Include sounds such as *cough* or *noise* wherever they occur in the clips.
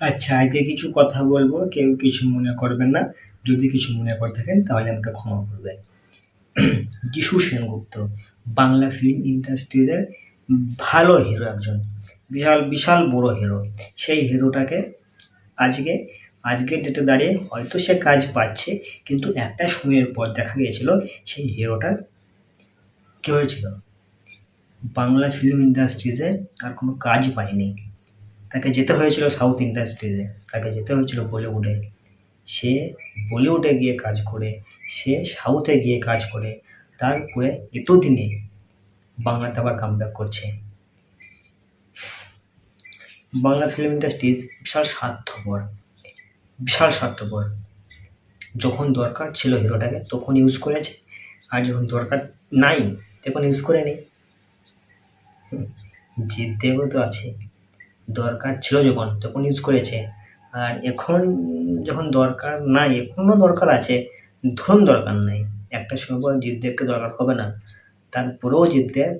আচ্ছা আজকে কিছু কথা বলব, কেউ কিছু মনে করবেন না। যদি কিছু মনে করে থাকেন, তাহলে আমাকে ক্ষমা করবেন। *clears throat* যিশু সেনগুপ্ত, বাংলা ফিল্ম ইন্ডাস্ট্রিজের ভালো হিরো একজন। বিশাল বিশাল বড় হিরো সেই হিরোটাকে আজকে আজকের ডেটে দাঁড়িয়ে হয়তো সে কাজ পাচ্ছে, কিন্তু একটা সময়ের পর দেখা গিয়েছিল, সেই হিরোটা কী হয়েছিল? বাংলা ফিল্ম ইন্ডাস্ট্রিজে আর কোনো কাজ পায়নি। তাকে যেতে হয়েছিল সাউথ ইন্ডাস্ট্রিতে তাকে যেতে হয়েছিল বলিউডে সে বলিউডে গিয়ে কাজ করে, সে সাউথে গিয়ে কাজ করে, তারপরে এতদিনে বাংলাতে আবার কামব্যাক করছে। বাংলা ফিল্ম ইন্ডাস্ট্রিজ বিশাল স্বার্থপর বিশাল স্বার্থপর। যখন দরকার ছিল হিরোটাকে তখন ইউজ করেছে। আর যখন দরকার নাই, তখন ইউজ করে নেই। জিতদেবও তো আছে দরকার ছিল যখন, তখন ইউজ করেছে। আর এখন যখন দরকার নাই এখনও দরকার আছে। ধরুন দরকার নাই, একটা সময় পর জিতদেবকে দরকার হবে না। তারপরেও জিতদেব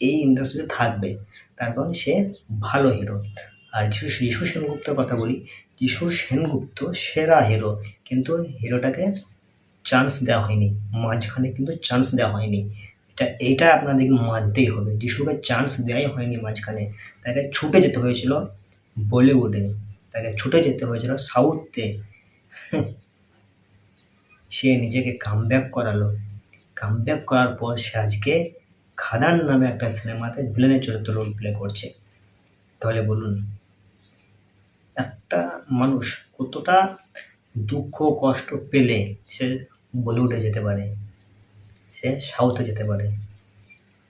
এই ইন্ডাস্ট্রিতে থাকবে। তার কারণ সে ভালো হিরো আর যিশু যিশু সেনগুপ্তর কথা বলি, যিশু সেনগুপ্ত সেরা হিরো কিন্তু হিরোটাকে চান্স দেওয়া হয়নি। মাঝখানে কিন্তু চান্স দেওয়া হয়নি। এটা এইটা আপনাদেরকে মানতেই হবে। যিশুকে চান্স দেওয়াই হয়নি মাঝখানে, তাকে ছুটে যেতে হয়েছিল বলিউডে। তাকে ছুটে যেতে হয়েছিল সাউথে। *laughs* সে নিজেকে কামব্যাক করালো। কামব্যাক করার পর সে আজকে খাদান নামে একটা সিনেমাতে ভিলেনের চরিত্র রোল প্লে করছে। তাহলে বলুন, একটা মানুষ কতটা দুঃখ কষ্ট পেলে সে বলিউডে যেতে পারে? সে সাউথে যেতে পারে।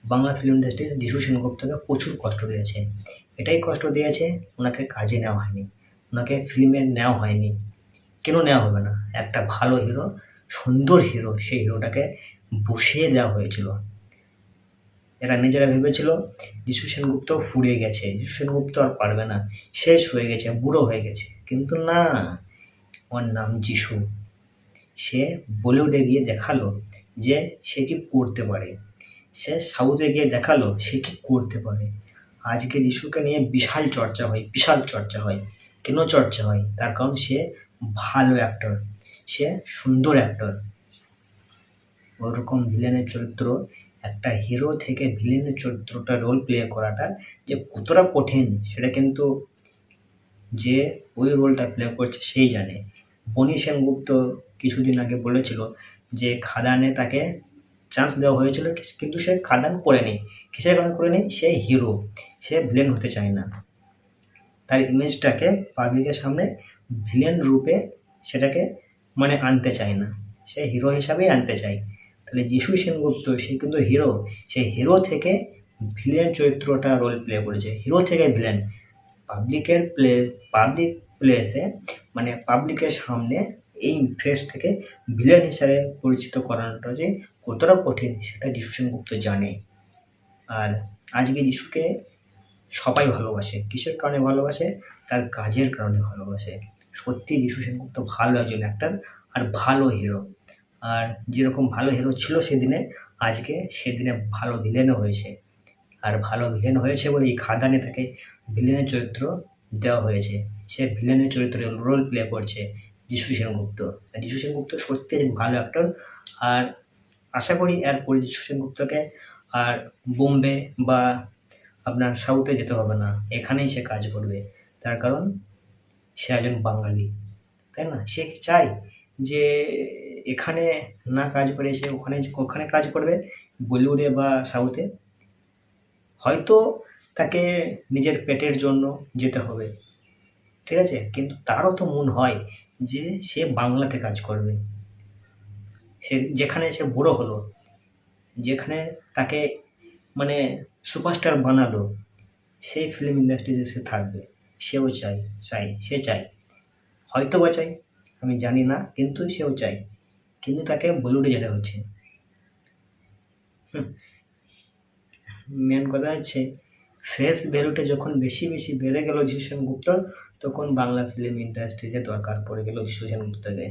বাংলা ফিল্ম ইন্ডাস্ট্রি যিশু সেনগুপ্তকে প্রচুর কষ্ট দিয়েছে। এটাই কষ্ট দিয়েছে, ওনাকে কাজে নেওয়া হয়নি। ওনাকে ফিল্মে নেওয়া হয়নি। কেন নেওয়া হবে না? একটা ভালো হিরো সুন্দর হিরো সেই হিরোটাকে বসিয়ে দেওয়া হয়েছিল। এরা নিজেরা ভেবেছিল, যিশু সেনগুপ্ত ফুরিয়ে গেছে। যিশু সেনগুপ্ত আর পারবে না। শেষ হয়ে গেছে, বুড়ো হয়ে গেছে। কিন্তু না, ওর নাম যিশু। সে বলিউডে গিয়ে দেখাল যে সে কি করতে পারে। সে সাউথে গিয়ে দেখাল সে কি করতে পারে। আজকে যিশুকে নিয়ে বিশাল চর্চা হয়, বিশাল চর্চা হয়। কেন চর্চা হয়? তার কারণ সে ভালো অ্যাক্টর সে সুন্দর অ্যাক্টর ওরকম ভিলেনের চরিত্র, একটা হিরো থেকে ভিলেনের চরিত্রটা রোল প্লে করাটা যে কতটা কঠিন, সেটা কিন্তু যে ওই রোলটা প্লে করছে সেই জানে। বনি সেনগুপ্ত কিছুদিন আগে বলেছিল যে খাদানে তাকে চান্স দেওয়া হয়েছিল, কিন্তু সে খাদান করেনি। কিসের কারণে করেনি? সে হিরো। সে ভিলেন হতে চায় না। তার ইমেজটাকে পাবলিকের সামনে ভিলেন রূপে সেটাকে মানে আনতে চায় না। সে হিরো হিসাবেই আনতে চায়। তাহলে যিশু সেনগুপ্ত, সে কিন্তু হিরো সে হিরো থেকে ভিলেন চরিত্রটা রোল প্লে করেছে। হিরো থেকে ভিলেন পাবলিকের প্লে পাবলিক প্লেসে মানে পাবলিকের সামনে এই ফ্রেস থেকে ভিলেন হিসাবে পরিচিত করানোটা যে কতটা কঠিন, সেটা যিশু সেনগুপ্ত জানে। আর আজকে যিশুকে সবাই ভালোবাসে। কিসের কারণে ভালোবাসে? তার কাজের কারণে ভালোবাসে। সত্যি যিশু সেনগুপ্ত ভালো একজন অ্যাক্টার আর ভালো হিরো আর যেরকম ভালো হিরো ছিল সেদিনে, আজকে সেদিনে ভালো ভিলেনও হয়েছে। আর ভালো ভিলেন হয়েছে বলে এই খাদানে তাকে ভিলেনের চরিত্র দেওয়া হয়েছে। সে ভিলেনের চরিত্রে রোল প্লে করছে। যিশু সেনগুপ্ত। যিশু সেনগুপ্ত সত্যি ভালো অ্যাক্টর আর আশা করি এরপরে যিশু সেনগুপ্তকে আর বোম্বে বা আপনার সাউথে যেতে হবে না। এখানেই সে কাজ করবে। তার কারণ সে একজন বাঙালি। তাই না? সে চায় যে এখানে না কাজ করে সে ওখানে ওখানে কাজ করবে বলিউডে বা সাউথে হয়তো তাকে নিজের পেটের জন্য যেতে হবে। ঠিক আছে? কিন্তু তারও তো মন হয় যে সে বাংলাতে কাজ করবে। সে যেখানে সে বড়ো হলো, যেখানে তাকে মানে সুপারস্টার বানালো, সেই ফিল্ম ইন্ডাস্ট্রিতে সে থাকবে। সেও চাই চাই সে চাই হয়তো বা চাই আমি জানি না, কিন্তু সেও চাই কিন্তু তাকে বলিউডে যেতে হচ্ছে। মেন কথা হচ্ছে ফেস ভ্যালুটা যখন বেশি বেশি বেড়ে গেল যিশু সেনগুপ্তর তখন বাংলা ফিল্ম ইন্ডাস্ট্রিতে দরকার পড়ে গেল যিশু সেনগুপ্তকে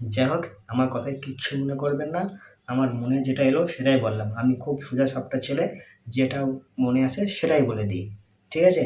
যাই হোক, আমার কথায় কিচ্ছু মনে করবেন না। আমার মনে যেটা এলো সেটাই বললাম। আমি খুব সোজা সাপটা ছেলে, যেটা মনে আসে সেটাই বলে দিই। ঠিক আছে?